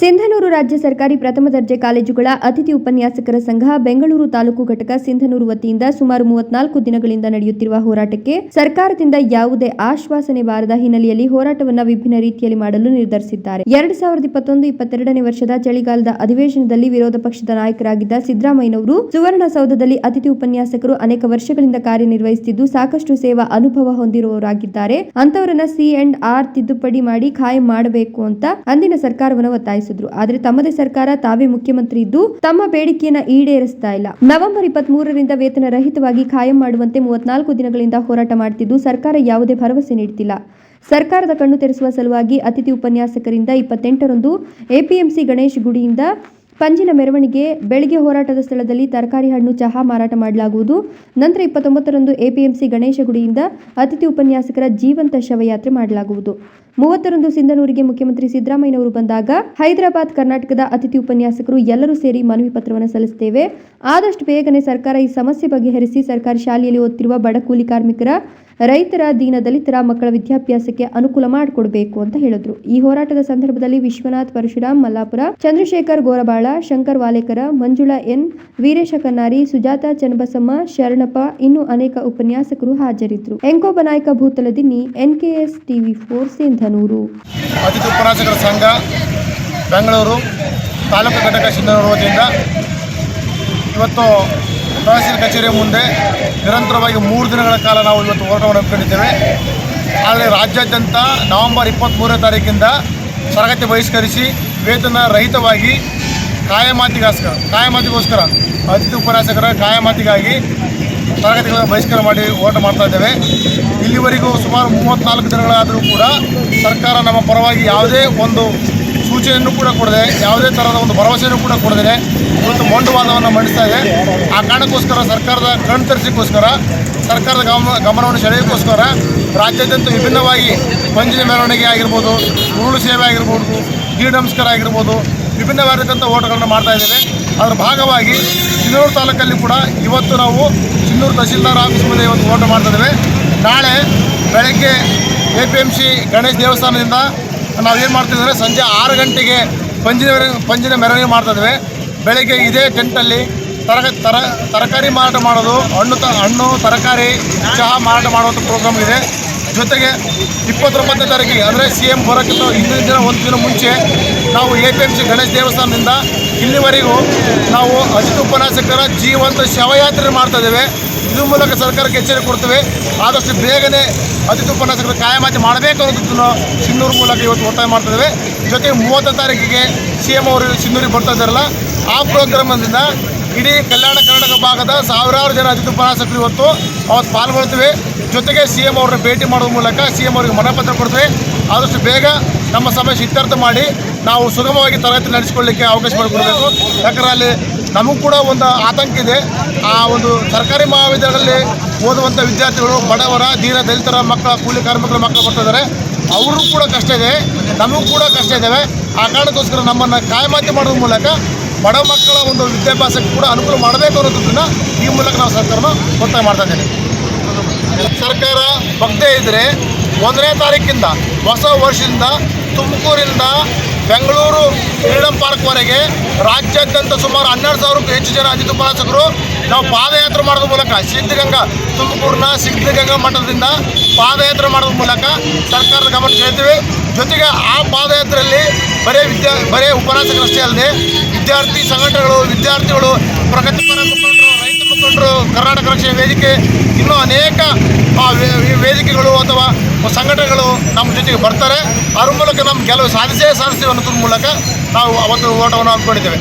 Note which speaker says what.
Speaker 1: ಸಿಂಧನೂರು ರಾಜ್ಯ ಸರ್ಕಾರಿ ಪ್ರಥಮ ದರ್ಜೆ ಕಾಲೇಜುಗಳ ಅತಿಥಿ ಉಪನ್ಯಾಸಕರ ಸಂಘ ಬೆಂಗಳೂರು ತಾಲೂಕು ಘಟಕ ಸಿಂಧನೂರು ವತಿಯಿಂದ ಸುಮಾರು ಮೂವತ್ನಾಲ್ಕು ದಿನಗಳಿಂದ ನಡೆಯುತ್ತಿರುವ ಹೋರಾಟಕ್ಕೆ ಸರ್ಕಾರದಿಂದ ಯಾವುದೇ ಆಶ್ವಾಸನೆ ಬಾರದ ಹಿನ್ನೆಲೆಯಲ್ಲಿ ಹೋರಾಟವನ್ನು ವಿಭಿನ್ನ ರೀತಿಯಲ್ಲಿ ಮಾಡಲು ನಿರ್ಧರಿಸಿದ್ದಾರೆ. ಎರಡು ಸಾವಿರದ ಇಪ್ಪತ್ತೊಂದು ಇಪ್ಪತ್ತೆರಡನೇ ವರ್ಷದ ಚಳಿಗಾಲದ ಅಧಿವೇಶನದಲ್ಲಿ ವಿರೋಧ ಪಕ್ಷದ ನಾಯಕರಾಗಿದ್ದ ಸಿದ್ದರಾಮಯ್ಯನವರು ಸುವರ್ಣಸೌಧದಲ್ಲಿ ಅತಿಥಿ ಉಪನ್ಯಾಸಕರು ಅನೇಕ ವರ್ಷಗಳಿಂದ ಕಾರ್ಯನಿರ್ವಹಿಸುತ್ತಿದ್ದು ಸಾಕಷ್ಟು ಸೇವಾ ಅನುಭವ ಹೊಂದಿರುವವರಾಗಿದ್ದಾರೆ. ಅಂತವರನ್ನ ಸಿ ಅಂಡ್ ಆರ್ ತಿದ್ದುಪಡಿ ಮಾಡಿ ಖಾಯಂ ಮಾಡಬೇಕು ಅಂತ ಅಂದಿನ ಸರ್ಕಾರವನ್ನು ಒತ್ತಾಯಿಸಿದ್ರು ಆದ್ರೆ ತಮ್ಮದೇ ಸರ್ಕಾರ ತಾವೇ ಮುಖ್ಯಮಂತ್ರಿ ಇದ್ದು ತಮ್ಮ ಬೇಡಿಕೆಯನ್ನ ಈಡೇರಿಸ್ತಾ ಇಲ್ಲ. ನವೆಂಬರ್ ಇಪ್ಪತ್ತ್ ಮೂರರಿಂದ ವೇತನ ರಹಿತವಾಗಿ ಖಾಯಂ ಮಾಡುವಂತೆ ಮೂವತ್ನಾಲ್ಕು ದಿನಗಳಿಂದ ಹೋರಾಟ ಮಾಡುತ್ತಿದ್ದು ಸರ್ಕಾರ ಯಾವುದೇ ಭರವಸೆ ನೀಡುತ್ತಿಲ್ಲ ಸರ್ಕಾರದ ಕಣ್ಣು ತೆರೆಸುವ ಸಲುವಾಗಿ ಅತಿಥಿ ಉಪನ್ಯಾಸಕರಿಂದ ಇಪ್ಪತ್ತೆಂಟರಂದು ಎಪಿಎಂಸಿ ಗಣೇಶ್ ಗುಡಿಯಿಂದ ಪಂಜಿನ ಮೆರವಣಿಗೆ, ಬೆಳಗ್ಗೆ ಹೋರಾಟದ ಸ್ಥಳದಲ್ಲಿ ತರಕಾರಿ ಹಣ್ಣು, ಚಹಾ ಮಾರಾಟ ಮಾಡಲಾಗುವುದು. ನಂತರ ಇಪ್ಪತ್ತೊಂಬತ್ತರಂದು ಎಪಿಎಂಸಿ ಗಣೇಶ ಗುಡಿಯಿಂದ ಅತಿಥಿ ಉಪನ್ಯಾಸಕರ ಜೀವಂತ ಶವಯಾತ್ರೆ ಮಾಡಲಾಗುವುದು. ಮೂವತ್ತರಂದು ಸಿಂಧನೂರಿಗೆ ಮುಖ್ಯಮಂತ್ರಿ ಸಿದ್ದರಾಮಯ್ಯನವರು ಬಂದಾಗ ಹೈದರಾಬಾದ್, ಕರ್ನಾಟಕದ ಅತಿಥಿ ಉಪನ್ಯಾಸಕರು ಎಲ್ಲರೂ ಸೇರಿ ಮನವಿ ಪತ್ರವನ್ನು ಸಲ್ಲಿಸುತ್ತೇವೆ. ಆದಷ್ಟು ಬೇಗನೆ ಸರ್ಕಾರ ಈ ಸಮಸ್ಯೆ ಬಗೆಹರಿಸಿ, ಸರ್ಕಾರಿ ಶಾಲೆಯಲ್ಲಿ ಓದುತ್ತಿರುವ ಬಡ ಕೂಲಿ ಕಾರ್ಮಿಕರ ರೈತರ ದೀನ ದಲಿತರ ಮಕ್ಕಳ ವಿದ್ಯಾಭ್ಯಾಸಕ್ಕೆ ಅನುಕೂಲ ಮಾಡಿಕೊಡಬೇಕು ಅಂತ ಹೇಳಿದ್ರು. ಈ ಹೋರಾಟದ ಸಂದರ್ಭದಲ್ಲಿ ವಿಶ್ವನಾಥ್ ಪರಶುರಾಮ್, ಮಲ್ಲಾಪುರ, ಚಂದ್ರಶೇಖರ್ ಗೋರಬಾಳ, ಶಂಕರ್ ವಾಲೇಕರ, ಮಂಜುಳಾ ಎನ್, ವೀರೇಶ ಕನ್ನಾರಿ, ಸುಜಾತ ಚನ್ನಬಸಮ್ಮ, ಶರಣಪ್ಪ ಇನ್ನು ಅನೇಕ ಉಪನ್ಯಾಸಕರು ಹಾಜರಿದ್ದರು Enkoba Nayaka Bhutaladinni NKS TV four Sindhanur.
Speaker 2: Bengaluru, taluk ಘಟಕ ಸಿಂಧನೂರು ಇವತ್ತು ತಹಸೀಲ್ ಕಚೇರಿ ಮುಂದೆ ನಿರಂತರವಾಗಿ ಮೂರು ದಿನಗಳ ಕಾಲ ನಾವು ಇವತ್ತು ಹೋರಾಟವನ್ನು ಹಮ್ಮಿಕೊಂಡಿದ್ದೇವೆ. ಆದರೆ ರಾಜ್ಯಾದ್ಯಂತ ನವೆಂಬರ್ ಇಪ್ಪತ್ತ್ಮೂರನೇ ತಾರೀಕಿಂದ ತರಗತಿ ಬಹಿಷ್ಕರಿಸಿ ವೇತನ ರಹಿತವಾಗಿ ಕಾಯಮಾತಿಗೋಸ್ಕರ ಕಾಯಮಾತಿಗೋಸ್ಕರ, ಅತಿಥಿ ಉಪನ್ಯಾಸಕರ ಕಾಯಮಾತಿಗಾಗಿ ತರಗತಿಗಳನ್ನು ಬಹಿಷ್ಕಾರ ಮಾಡಿ ಹೋರಾಟ ಮಾಡ್ತಾ ಇದ್ದೇವೆ. ಇಲ್ಲಿವರೆಗೂ ಸುಮಾರು ಮೂವತ್ತ್ನಾಲ್ಕು ದಿನಗಳಾದರೂ ಕೂಡ ಸರ್ಕಾರ ನಮ್ಮ ಪರವಾಗಿ ಯಾವುದೇ ಒಂದು ಸೂಚನೆಯನ್ನು ಕೂಡ ಕೊಡದೆ, ಯಾವುದೇ ಥರದ ಒಂದು ಭರವಸೆಯನ್ನು ಕೂಡ ಕೊಡದೆ ಇವತ್ತು ಮೊಂಡುವಾದವನ್ನು ಮಂಡಿಸ್ತಾ ಇದೆ. ಆ ಕಾರಣಕ್ಕೋಸ್ಕರ ಸರ್ಕಾರದ ಕಣ್ತರಿಸಿಗೋಸ್ಕರ, ಸರ್ಕಾರದ ಗಮನ ಗಮನವನ್ನು ಸೆಳೆಯೋಕ್ಕೋಸ್ಕರ ರಾಜ್ಯಾದ್ಯಂತ ವಿಭಿನ್ನವಾಗಿ ಪಂಜಿನ ಮೆರವಣಿಗೆ ಆಗಿರ್ಬೋದು, ಉರುಳು ಸೇವೆ ಆಗಿರ್ಬೋದು, ಗೀಡ್ ನಮಸ್ಕಾರ ಆಗಿರ್ಬೋದು ವಿಭಿನ್ನವಾಗಿರ್ತಕ್ಕಂಥ ಓಟಗಳನ್ನು ಮಾಡ್ತಾ ಇದ್ದೇವೆ. ಅದರ ಭಾಗವಾಗಿ ಚಿನ್ನೂರು ತಾಲೂಕಲ್ಲಿ ಕೂಡ ಇವತ್ತು ನಾವು ಚಿನ್ನೂರು ತಹಸೀಲ್ದಾರ್ ಆಫೀಸ್ ಮುಂದೆ ಇವತ್ತು ಓಟ ಮಾಡ್ತಾ ಇದ್ದೇವೆ. ನಾಳೆ ಬೆಳಗ್ಗೆ A P M C Ganesh ದೇವಸ್ಥಾನದಿಂದ ನಾವೇನು ಮಾಡ್ತೀವಿ ಅಂದರೆ ಸಂಜೆ ಆರು ಗಂಟೆಗೆ ಪಂಜಿನ ಪಂಜಿನ ಮೆರವಣಿಗೆ ಮಾಡ್ತಾ ಇದ್ದೇವೆ. ಬೆಳಗ್ಗೆ ಇದೇ ಟೆಂಟಲ್ಲಿ ತರಕ ತರ, ತರಕಾರಿ ಮಾರಾಟ ಮಾಡೋದು, ಹಣ್ಣು ತ, ಹಣ್ಣು, ತರಕಾರಿ, ಚಹಾ ಮಾರಾಟ ಮಾಡುವಂಥ ಪ್ರೋಗ್ರಾಮ್ ಇದೆ. ಜೊತೆಗೆ ಇಪ್ಪತ್ತೊಂಬತ್ತನೇ ತಾರೀಕಿಗೆ ಅಂದರೆ ಸಿ ಎಂ ಬರೋಕ್ಕಿಂತ ಹಿಂದಿನ ದಿನ ಒಂದು ದಿನ ಮುಂಚೆ ನಾವು A P M C Ganesha ದೇವಸ್ಥಾನದಿಂದ ಇಲ್ಲಿವರೆಗೂ ನಾವು ಅಜಿತ್ ಉಪನ್ಯಾಸಕರ ಜೀವಂತ ಶವಯಾತ್ರೆ ಮಾಡ್ತಾ ಇದ್ದೇವೆ. ಇದ್ರ ಮೂಲಕ ಸರ್ಕಾರಕ್ಕೆ ಎಚ್ಚರಿಕೆ ಕೊಡ್ತೇವೆ. ಆದಷ್ಟು ಬೇಗನೆ ಅತಿಥಿ ಉಪನ್ಯಾಸಕರು ಕಾಯಮಾತಿ ಮಾಡಬೇಕು ಅನ್ನೋದನ್ನು ಸಿನ್ನೂರು ಮೂಲಕ ಇವತ್ತು ಒತ್ತಾಯ ಮಾಡ್ತಿದ್ದೇವೆ ಜೊತೆಗೆ ಮೂವತ್ತು ತಾರೀಕಿಗೆ ಸಿ ಎಂ ಅವರು ಸಿಂಧೂರಿಗೆ ಬರ್ತಾ ಇದ್ದಾರಲ್ಲ, ಆ ಪ್ರೋಗ್ರಾಮ್ನಿಂದ ಇಡೀ ಕಲ್ಯಾಣ ಕರ್ನಾಟಕ ಭಾಗದ ಸಾವಿರಾರು ಜನ ಅತಿಥಿ ಉಪನ್ಯಾಸಕರು ಇವತ್ತು ಅವತ್ತು ಪಾಲ್ಗೊಳ್ತೇವೆ. ಜೊತೆಗೆ ಸಿ ಎಂ ಅವ್ರನ್ನ ಭೇಟಿ ಮಾಡೋದ್ರ ಮೂಲಕ ಸಿ ಎಂ ಅವರಿಗೆ ಮನಪತ್ರ ಕೊಡ್ತೇವೆ. ಆದಷ್ಟು ಬೇಗ ನಮ್ಮ ಸಮಸ್ಯೆ ಇತ್ಯರ್ಥ ಮಾಡಿ ನಾವು ಸುಗಮವಾಗಿ ತರಗತಿ ನಡೆಸಿಕೊಳ್ಳಿಕ್ಕೆ ಅವಕಾಶ ಮಾಡಿಕೊಡಬೇಕು. ಯಾಕಂದರೆ ಅಲ್ಲಿ ನಮಗೂ ಕೂಡ ಒಂದು ಆತಂಕ ಇದೆ. ಆ ಒಂದು ಸರ್ಕಾರಿ ಮಹಾವಿದ್ಯಾಲಯದಲ್ಲಿ ಓದುವಂಥ ವಿದ್ಯಾರ್ಥಿಗಳು ಬಡವರ, ದೀನ ದಲಿತರ ಮಕ್ಕಳ, ಕೂಲಿ ಕಾರ್ಮಿಕರ ಮಕ್ಕಳು ಬರ್ತಿದ್ದಾರೆ ಅವ್ರಿಗೂ ಕೂಡ ಕಷ್ಟ ಇದೆ. ನಮಗೂ ಕೂಡ ಕಷ್ಟ ಇದ್ದಾವೆ ಆ ಕಾರಣಕ್ಕೋಸ್ಕರ ನಮ್ಮನ್ನು ಕಾಯಮಾತಿ ಮಾಡೋದ್ರ ಮೂಲಕ ಬಡ ಮಕ್ಕಳ ಒಂದು ವಿದ್ಯಾಭ್ಯಾಸಕ್ಕೆ ಕೂಡ ಅನುಕೂಲ ಮಾಡಬೇಕು ಅನ್ನೋದನ್ನು ಈ ಮೂಲಕ ನಾವು ಸರ್ಕಾರನ ಒತ್ತಾಯ ಮಾಡ್ತಾ ಸರ್ಕಾರ ಬಗ್ದೇ ಇದ್ದರೆ ಒಂದನೇ ತಾರೀಕಿಂದ, ಹೊಸ ವರ್ಷದಿಂದ, ತುಮಕೂರಿಂದ ಬೆಂಗಳೂರು ಫ್ರೀಡಂ ಪಾರ್ಕ್ವರೆಗೆ ರಾಜ್ಯಾದ್ಯಂತ ಸುಮಾರು ಹನ್ನೆರಡು ಸಾವಿರಕ್ಕೂ ಹೆಚ್ಚು ಜನ ಅತಿಥಿ ಉಪನ್ಯಾಸಕರು ನಾವು ಪಾದಯಾತ್ರೆ ಮಾಡೋದ್ರ ಮೂಲಕ ಸಿದ್ಧಗಂಗಾ ತುಮಕೂರಿನ ಸಿದ್ಧಗಂಗಾ ಮಠದಿಂದ ಪಾದಯಾತ್ರೆ ಮಾಡೋದ್ರ ಮೂಲಕ ಸರ್ಕಾರದ ಗಮನ ಸೆಳೆತೀವಿ ಜೊತೆಗೆ ಆ ಪಾದಯಾತ್ರೆಯಲ್ಲಿ ಬರೀ ವಿದ್ಯಾ ಬರೀ ಉಪನ್ಯಾಸಕರಷ್ಟೇ ಅಲ್ಲದೆ ವಿದ್ಯಾರ್ಥಿ ಸಂಘಟನೆಗಳು ವಿದ್ಯಾರ್ಥಿಗಳು ಪ್ರಗತಿಪರ ಮುಖಂಡರು ರೈತ ಮುಖಂಡರು ಕರ್ನಾಟಕ ರಕ್ಷಣೆ ವೇದಿಕೆ ಇನ್ನೂ ಅನೇಕ ಆ, ಸಂಘಟನೆಗಳು ನಮ್ಮ ಜೊತೆಗೆ ಬರ್ತಾರೆ. ಅದ್ರ ಮೂಲಕ ನಮ್ಮ ಕೆಲವು ಸಾಧಿಸೇ ಸಾಧಿಸ್ತೀವಿ ಅನ್ನೋದ್ರ ಮೂಲಕ ನಾವು ಅವತ್ತು ಓಟವನ್ನು ಹಮ್ಮಿಕೊಂಡಿದ್ದೇವೆ.